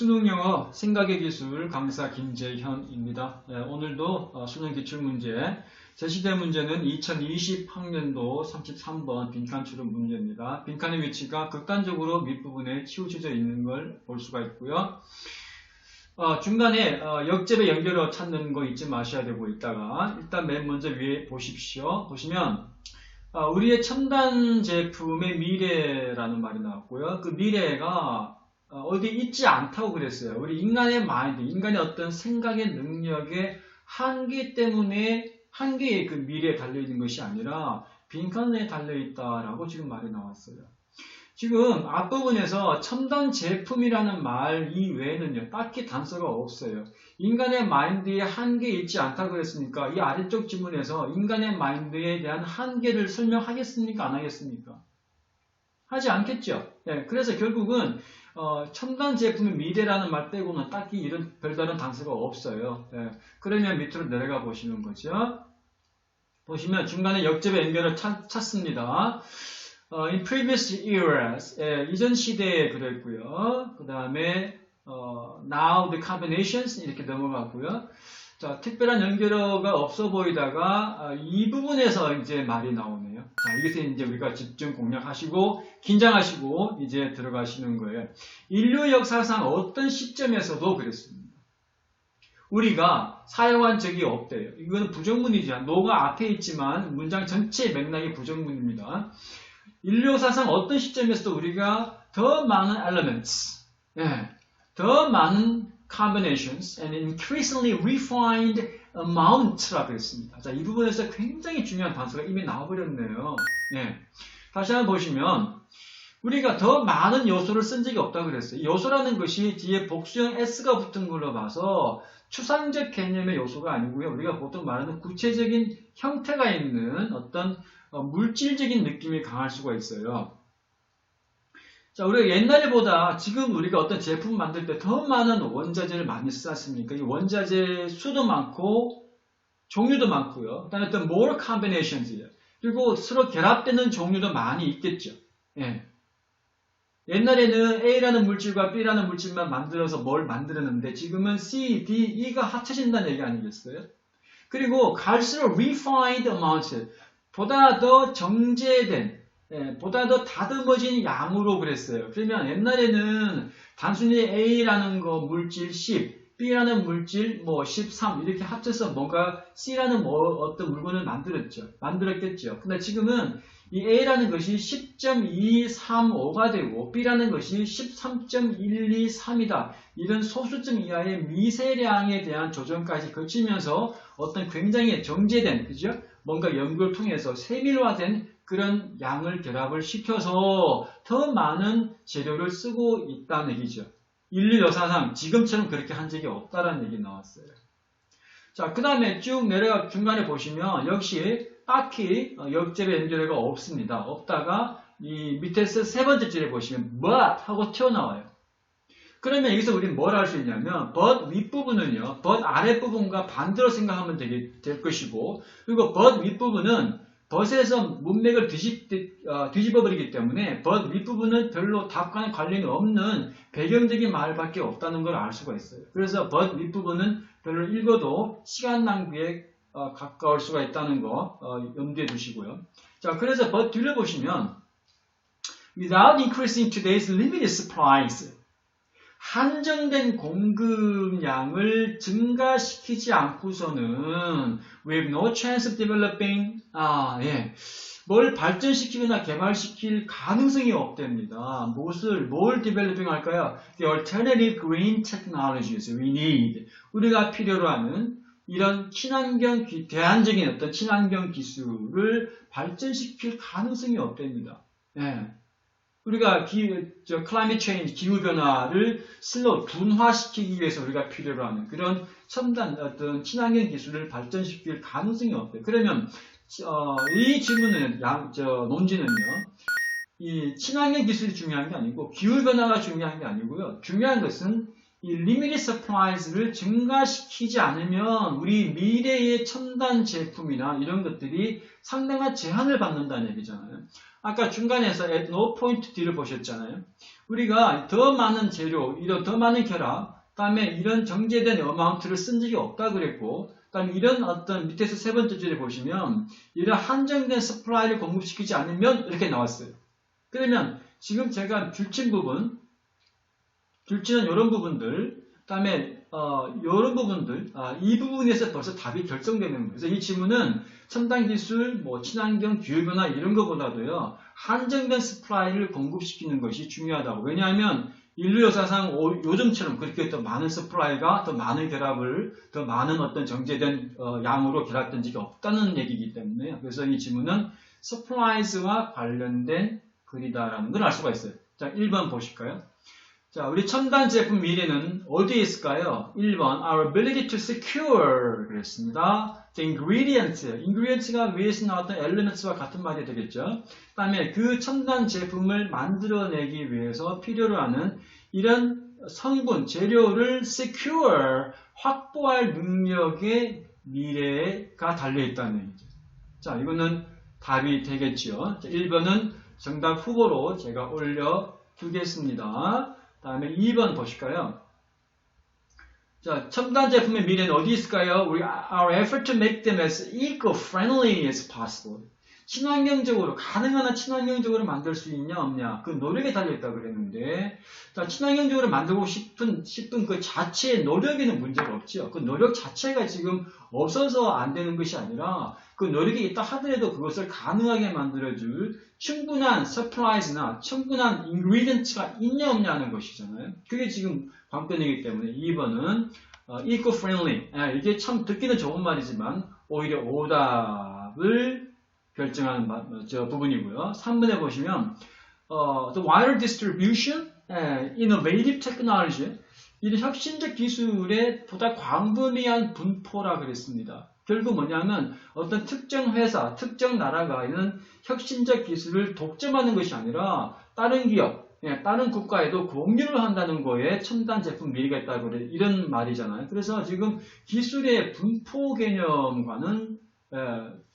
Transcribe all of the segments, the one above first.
수능 영어 생각의 기술 강사 김재현입니다. 네, 오늘도 어, 수능 기출문제 제시된 문제는 2020학년도 33번 빈칸 추론 문제입니다. 빈칸의 위치가 극단적으로 밑부분에 치우쳐져 있는 걸 볼 수가 있고요. 어, 중간에 어, 역접의 연결어 찾는 거 잊지 마셔야 되고 있다가 일단 맨 먼저 위에 보십시오. 보시면 어, 우리의 첨단 제품의 미래라는 말이 나왔고요. 그 미래가 어, 어디 있지 않다고 그랬어요. 우리 인간의 마인드, 인간의 어떤 생각의 능력의 한계 때문에 한계의 그 미래에 달려 있는 것이 아니라 빈칸에 달려 있다라고 지금 말이 나왔어요. 지금 앞부분에서 첨단 제품이라는 말 이외에는요, 딱히 단서가 없어요. 인간의 마인드에 한계 있지 않다고 그랬으니까 이 아래쪽 지문에서 인간의 마인드에 대한 한계를 설명하겠습니까? 안 하겠습니까? 하지 않겠죠. 네, 그래서 결국은 어, 첨단 제품의 미래라는 말 빼고는 딱히 이런 별다른 단서가 없어요. 네, 그러면 밑으로 내려가 보시는 거죠. 보시면 중간에 역접의 연결을 찾, 찾습니다. 어, in previous eras, 예, 이전 시대에 그랬고요. 그 다음에 어, now the combinations 이렇게 넘어갔고요. 자, 특별한 연결어가 없어 보이다가 아, 이 부분에서 이제 말이 나오네요. 자, 이것에 이제 우리가 집중 공략하시고 긴장하시고 이제 들어가시는 거예요. 인류 역사상 어떤 시점에서도 그랬습니다. 우리가 사용한 적이 없대요. 이거는 부정문이죠. 노가 앞에 있지만 문장 전체 맥락이 부정문입니다. 인류 역사상 어떤 시점에서도 우리가 더 많은 elements, 예, 더 많은 combinations and increasingly refined amount라고 했습니다. 자, 이 부분에서 굉장히 중요한 단서가 이미 나와버렸네요. 예. 다시 한번 보시면 우리가 더 많은 요소를 쓴 적이 없다고 그랬어요. 요소라는 것이 뒤에 복수형 s가 붙은 걸로 봐서 추상적 개념의 요소가 아니고요. 우리가 보통 말하는 구체적인 형태가 있는 어떤 어, 물질적인 느낌이 강할 수가 있어요. 자, 우리가 옛날보다 지금 우리가 어떤 제품 만들 때 더 많은 원자재를 많이 쓰았습니까? 이 원자재 수도 많고 종류도 많고요. 그다음에 어떤 more combinations예요. 그리고 서로 결합되는 종류도 많이 있겠죠. 예. 옛날에는 A라는 물질과 B라는 물질만 만들어서 뭘 만들었는데 지금은 C, D, E가 합쳐진다는 얘기 아니겠어요? 그리고 갈수록 refined amount, 보다 더 정제된, 예, 보다 더 다듬어진 양으로 그랬어요. 그러면 옛날에는 단순히 A라는 거 물질 10, B라는 물질 뭐 13 이렇게 합쳐서 뭔가 C라는 뭐 어떤 물건을 만들었죠. 만들었겠죠. 근데 지금은 이 A라는 것이 10.235가 되고 B라는 것이 13.123이다. 이런 소수점 이하의 미세량에 대한 조정까지 거치면서 어떤 굉장히 정제된 그죠? 뭔가 연구를 통해서 세밀화된 그런 양을 결합을 시켜서 더 많은 재료를 쓰고 있다는 얘기죠. 인류 역사상 지금처럼 그렇게 한 적이 없다라는 얘기 나왔어요. 자, 그 다음에 쭉 내려가 중간에 보시면 역시 딱히 역접의 연결어가 없습니다. 없다가 이 밑에서 세 번째 줄에 보시면 but 하고 튀어나와요. 그러면 여기서 우리는 뭘 할 수 있냐면 but 윗부분은요. but 아랫부분과 반대로 생각하면 되게, 될 것이고 그리고 but 윗부분은 but에서 문맥을 뒤집, 어, 뒤집어버리기 때문에 but 윗부분은 별로 답과는 관련이 없는 배경적인 말밖에 없다는 걸 알 수가 있어요. 그래서 but 윗부분은 별로 읽어도 시간 낭비에 어, 가까울 수가 있다는 거 어, 염두에 두시고요. 자, 그래서 but 뒤를 보시면 without increasing today's limited supplies 한정된 공급량을 증가시키지 않고서는 have no chance of developing 아, 예. 뭘 발전시키거나 개발시킬 가능성이 없답니다. 무엇을, 뭘 developing 할까요? The alternative green technologies we need. 우리가 필요로 하는 이런 친환경, 기, 대안적인 어떤 친환경 기술을 발전시킬 가능성이 없답니다. 예. 우리가 기, 저, climate change, 기후변화를 슬로 둔화시키기 위해서 우리가 필요로 하는 그런 첨단 어떤 친환경 기술을 발전시킬 가능성이 없대요. 그러면, 어, 이 질문은, 양, 저, 논지는요, 이 친환경 기술이 중요한 게 아니고, 기후변화가 중요한 게 아니고요. 중요한 것은 이 limited supplies를 증가시키지 않으면 우리 미래의 첨단 제품이나 이런 것들이 상당한 제한을 받는다는 얘기잖아요. 아까 중간에서 at no point D를 보셨잖아요. 우리가 더 많은 재료, 이런 더 많은 결합, 다음에 이런 정제된 어마운트를 쓴 적이 없다 그랬고, 다음에 이런 어떤 밑에서 세 번째 줄에 보시면 이런 한정된 서플라이를 공급시키지 않으면 이렇게 나왔어요. 그러면 지금 제가 줄친 부분, 줄치는 이런 부분들, 다음에 어, 이런 부분들, 아, 이 부분에서 벌써 답이 결정되는 거예요. 그래서 이 질문은 첨단 기술, 뭐 친환경, 기후변화 이런 것보다도요 한정된 스프라이를 공급시키는 것이 중요하다고. 왜냐하면 인류 역사상 오- 요즘처럼 그렇게 더 많은 스프라이가 더 많은 결합을 더 많은 어떤 정제된 어, 양으로 결합된 적이 없다는 얘기이기 때문에 그래서 이 질문은 서프라이즈와 관련된 글이다라는 걸 알 수가 있어요. 자, 1번 보실까요? 자, 우리 첨단 제품 미래는 어디에 있을까요? 1번, our ability to secure 그랬습니다. ingredient, ingredients가 위에서 나왔던 elements와 같은 말이 되겠죠. 그 다음에 그 첨단 제품을 만들어내기 위해서 필요로 하는 이런 성분, 재료를 secure, 확보할 능력의 미래가 달려있다는 얘기죠. 자, 이거는 답이 되겠죠. 자, 1번은 정답 후보로 제가 올려두겠습니다. 다음에 2번 보실까요? 자, 첨단 제품의 미래는 어디 있을까요? 우리 our effort to make them as eco-friendly as possible. 친환경적으로 가능한 한 친환경적으로 만들 수 있냐 없냐 그 노력에 달려 있다 그랬는데 자, 친환경적으로 만들고 싶은 싶은 그 자체의 노력에는 문제가 없죠. 그 노력 자체가 지금 없어서 안 되는 것이 아니라 그 노력이 있다 하더라도 그것을 가능하게 만들어줄 충분한 서프라이즈나 충분한 인그리디언트가 있냐 없냐는 것이잖아요. 그게 지금 관건이기 때문에 2번은 어, eco-friendly 아, 이게 참 듣기는 좋은 말이지만 오히려 오답을 결정하는 저 부분이고요. 3번에 보시면 어, the wider distribution, 에, innovative technology 이런 혁신적 기술의 보다 광범위한 분포라 그랬습니다. 결국 뭐냐면 어떤 특정 회사, 특정 나라가 있는 혁신적 기술을 독점하는 것이 아니라 다른 기업, 예, 다른 국가에도 공유를 한다는 거에 첨단 제품 미래가 있다고 그래 이런 말이잖아요. 그래서 지금 기술의 분포 개념과는 예,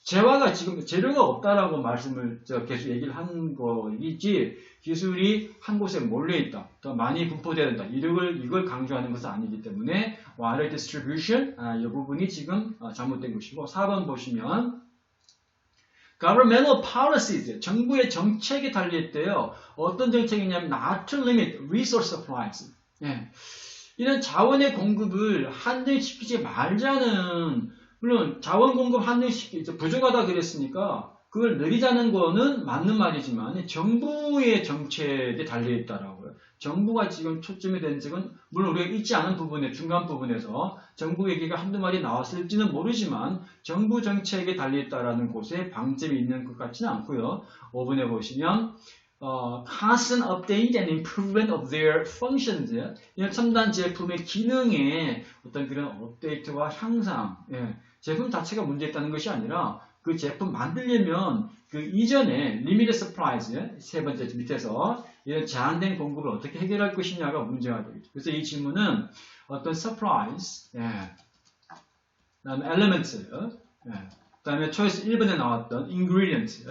재화가 지금 재료가 없다라고 말씀을 저 계속 얘기를 한 거이지 기술이 한 곳에 몰려 있다, 더 많이 분포되어야 된다. 이걸 이걸 강조하는 것은 아니기 때문에 wider distribution 아, 이 부분이 지금 어, 잘못된 것이고 4번 보시면 governmental policies 정부의 정책에 달려 있대요. 어떤 정책이냐면 not to limit resource supplies. 예. 이런 자원의 공급을 한정시키지 말자는 물론 자원 공급 한정시키 부족하다 그랬으니까 그걸 늘리자는 거는 맞는 말이지만 정부의 정책에 달려 있다라고요. 정부가 지금 초점이 된 적은 물론 우리가 잊지 않은 부분의 중간 부분에서 정부 얘기가 한두 마디 나왔을지는 모르지만 정부 정책에 달려 있다라는 곳에 방점이 있는 것 같지는 않고요. 5번에 보시면 어, constant update and improvement of their functions. 이런 첨단 제품의 기능의 어떤 그런 업데이트와 향상, 예, 제품 자체가 문제 있다는 것이 아니라 그 제품 만들려면 그 이전에 limited supplies, 세 번째 밑에서 이런 제한된 공급을 어떻게 해결할 것이냐가 문제가 되겠죠. 그래서 이 질문은 어떤 supplies, 예, 그다음에 elements, 예, 그다음에 초이스 1번에 나왔던 ingredient,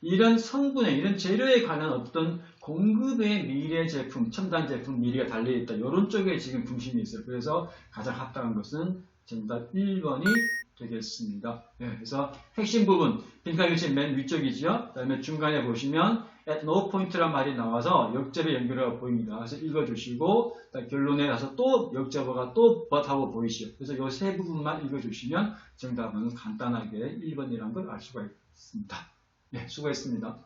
이런 성분에 이런 재료에 관한 어떤 공급의 미래 제품, 첨단 제품 미래가 달려있다. 이런 쪽에 지금 중심이 있어요. 그래서 가장 합당한 것은 정답 1번이 되겠습니다. 예, 그래서 핵심 부분, 빈칸 글씨 맨 위쪽이죠. 그 다음에 중간에 보시면 at no point란 말이 나와서 역접에 연결하고 보입니다. 그래서 읽어주시고 결론에 가서 또 역접어가 또 but 하고 보이시죠. 그래서 이 세 부분만 읽어주시면 정답은 간단하게 1번이라는 걸 알 수가 있습니다. 네, 수고했습니다.